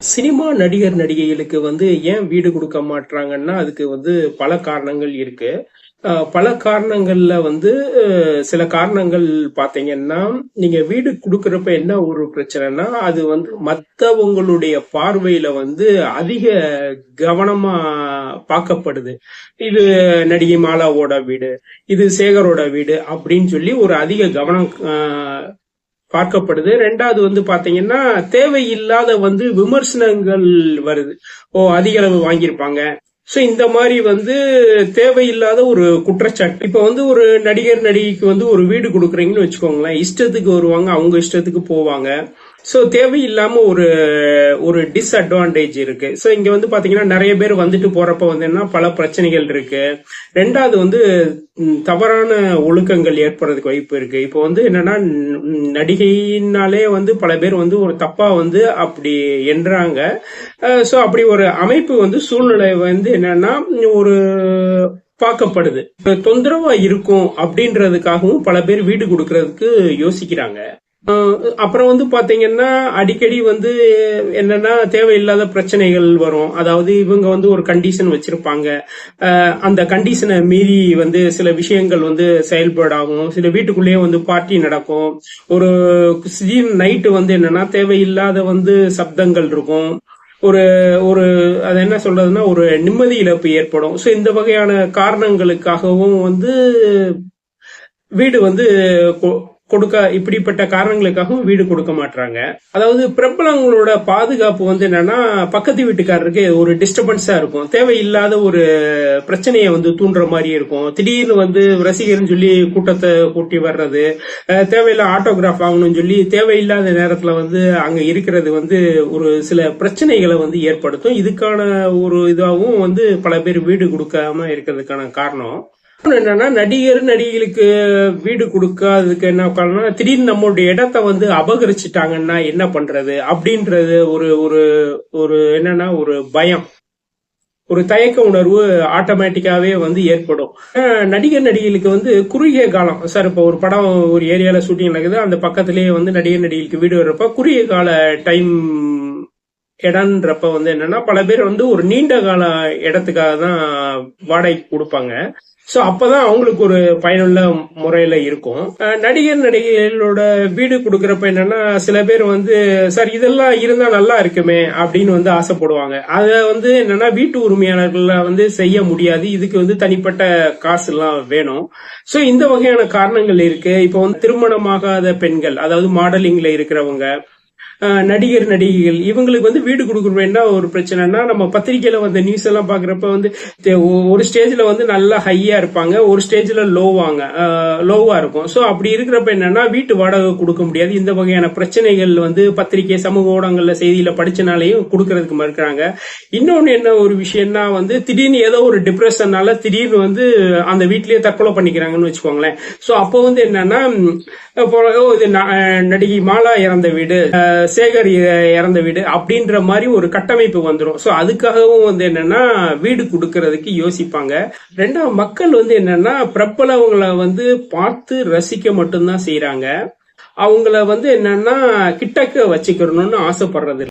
Cinema நடிகர், நடிகைகளுக்கு வந்து ஏன் வீடு கொடுக்க மாட்றாங்கன்னா, அதுக்கு வந்து பல காரணங்கள் இருக்கு. பல காரணங்கள்ல வந்து சில காரணங்கள் பார்த்தீங்கன்னா, நீங்க வீடு கொடுக்கறப்ப என்ன ஒரு பிரச்சனைன்னா, அது வந்து மத்தவங்களுடைய பார்வையில வந்து அதிக கவனமா பார்க்கப்படுது. இது நடிகை மாலாவோட வீடு, இது சேகரோட வீடு அப்படின்னு சொல்லி ஒரு அதிக கவனம் பார்க்கப்படுது. ரெண்டாவது வந்து பாத்தீங்கன்னா தேவையில்லாத வந்து விமர்சனங்கள் வருது. ஓ! அதிக அளவு வாங்கியிருப்பாங்க. ஸோ இந்த மாதிரி வந்து தேவையில்லாத ஒரு குற்றச்சாட்டு. இப்ப வந்து ஒரு நடிகர், நடிகைக்கு வந்து ஒரு வீடு கொடுக்குறீங்கன்னு வச்சுக்கோங்களேன். இஷ்டத்துக்கு வருவாங்க, அவங்க இஷ்டத்துக்கு போவாங்க. ஸோ தேவையில்லாமல் ஒரு ஒரு டிஸ்அட்வான்டேஜ் இருக்கு. ஸோ இங்கே வந்து பார்த்தீங்கன்னா நிறைய பேர் வந்துட்டு போறப்ப வந்து என்னன்னா, பல பிரச்சனைகள் இருக்கு. ரெண்டாவது வந்து தவறான ஒழுக்கங்கள் ஏற்படுறதுக்கு வாய்ப்பு இருக்கு. இப்போ வந்து என்னன்னா, நடிகையினாலே நடிகைனாலே வந்து பல பேர் வந்து ஒரு தப்பா வந்து அப்படி என்றாங்க ஸோ அப்படி ஒரு அமைப்பு வந்து சூழ்நிலை வந்து என்னன்னா, ஒரு பார்க்கப்படுது. தொந்தரவா இருக்கும் அப்படின்றதுக்காகவும் பல பேர் வீடு கொடுக்கறதுக்கு யோசிக்கிறாங்க. அப்புறம் வந்து பாத்தீங்கன்னா, அடிக்கடி வந்து என்னன்னா, தேவையில்லாத பிரச்சனைகள் வரும். அதாவது இவங்க வந்து ஒரு கண்டிஷன் வச்சிருப்பாங்க. அந்த கண்டிஷனை மீறி வந்து சில விஷயங்கள் வந்து செயல்பாடாகும். சில வீட்டுக்குள்ளேயே வந்து பார்ட்டி நடக்கும். ஒரு திடீர்னு நைட்டு வந்து என்னன்னா, தேவையில்லாத வந்து சப்தங்கள் இருக்கும். ஒரு ஒரு அது என்ன சொல்றதுன்னா, ஒரு நிம்மதி இழப்பு ஏற்படும். ஸோ இந்த வகையான காரணங்களுக்காகவும் வந்து வீடு வந்து கொ கொடுக்க இப்படிப்பட்ட காரணங்களுக்காகவும் வீடு கொடுக்க மாட்டாங்க அதாவது பிரபலங்களோட பாதுகாப்பு வந்து என்னன்னா, பக்கத்து வீட்டுக்காரருக்கு ஒரு டிஸ்டர்பன்ஸா இருக்கும். தேவையில்லாத ஒரு பிரச்சனையை வந்து தூண்டுற மாதிரி இருக்கும். திடீர்னு வந்து ரசிகர்னு சொல்லி கூட்டத்தை கூட்டி வர்றது, தேவையில்லாத ஆட்டோகிராஃப் வாங்கணும்னு சொல்லி தேவையில்லாத நேரத்துல வந்து அங்க இருக்கிறது வந்து ஒரு சில பிரச்சனைகளை வந்து ஏற்படுத்தும். இதுக்கான ஒரு இதாகவும் வந்து பல பேர் வீடு கொடுக்காம இருக்கிறதுக்கான காரணம். என்னன்னா, நடிகர், நடிகைகளுக்கு வீடு கொடுக்காததுக்கு என்ன காரணம்னா, திடீர்னு நம்மளுடைய இடத்த வந்து அபகரிச்சிட்டாங்கன்னா என்ன பண்றது? அப்படின்றது ஒரு ஒரு ஒரு என்னன்னா ஒரு பயம். ஒரு தயக்க உணர்வு ஆட்டோமேட்டிக்காவே வந்து ஏற்படும். நடிகர், நடிகைகளுக்கு வந்து குறுகிய காலம் சார் இப்போ ஒரு படம் ஒரு ஏரியால ஷூட்டிங் நடக்குது. அந்த பக்கத்திலேயே வந்து நடிகர், நடிகைகளுக்கு வீடு வர்றப்ப குறுகிய கால டைம் இடம்ன்றப்ப வந்து என்னன்னா, பல பேர் வந்து ஒரு நீண்ட கால இடத்துக்காக தான் வாடகைக்கு கொடுப்பாங்க ஸோ அப்பதான் அவங்களுக்கு ஒரு பயனுள்ள முறையில இருக்கும். நடிகர், நடிகைகளோட வீடு கொடுக்குறப்ப என்னன்னா, சில பேர் வந்து சார் இதெல்லாம் இருந்தா நல்லா இருக்குமே அப்படின்னு வந்து ஆசைப்படுவாங்க. அத வந்து என்னன்னா, வீட்டு உரிமையாளர்கள வந்து செய்ய முடியாது. இதுக்கு வந்து தனிப்பட்ட காசுலாம் வேணும். ஸோ இந்த வகையான காரணங்கள் இருக்கு. இப்போ வந்து திருமணமாகாத பெண்கள், அதாவது மாடலிங்ல இருக்கிறவங்க, நடிகர், நடிகைகள் இவங்களுக்கு வந்து வீடு குடுக்குறப்ப என்ன ஒரு பிரச்சனைன்னா, நம்ம பத்திரிகையில வந்த நியூஸ் எல்லாம் பார்க்குறப்ப வந்து ஒரு ஸ்டேஜ்ல வந்து நல்லா ஹையா இருப்பாங்க. ஒரு ஸ்டேஜ்ல லோவாங்க லோவா இருக்கும். ஸோ அப்படி இருக்கிறப்ப என்னன்னா, வீட்டு வாடகை கொடுக்க முடியாது. இந்த வகையான பிரச்சனைகள் வந்து பத்திரிக்கை, சமூக ஊடகங்கள்ல செய்தியில படிச்சனாலையும் கொடுக்கறதுக்கு மறுக்கிறாங்க. இன்னொன்னு என்ன ஒரு விஷயம்னா வந்து, திடீர்னு ஏதோ ஒரு டிப்ரெஷன்னால திடீர்னு வந்து அந்த வீட்லயே தற்கொலை பண்ணிக்கிறாங்கன்னு வச்சுக்கோங்களேன். ஸோ அப்போ வந்து என்னன்னா, இது நடிகை மாலா இறந்த வீடு, சேகர் இறந்த வீடு அப்படின்ற மாதிரி ஒரு கட்டமைப்பு வந்துடும் ஸோ அதுக்காகவும் வந்து என்னன்னா, வீடு கொடுக்கறதுக்கு யோசிப்பாங்க. ரெண்டாவது மக்கள் வந்து என்னன்னா, பிரபலவங்களை வந்து பார்த்து ரசிக்க மட்டும் தான் அவங்கள வந்து என்னன்னா, கிட்டக்க வச்சுக்கிறணும்னு ஆசைப்படுறது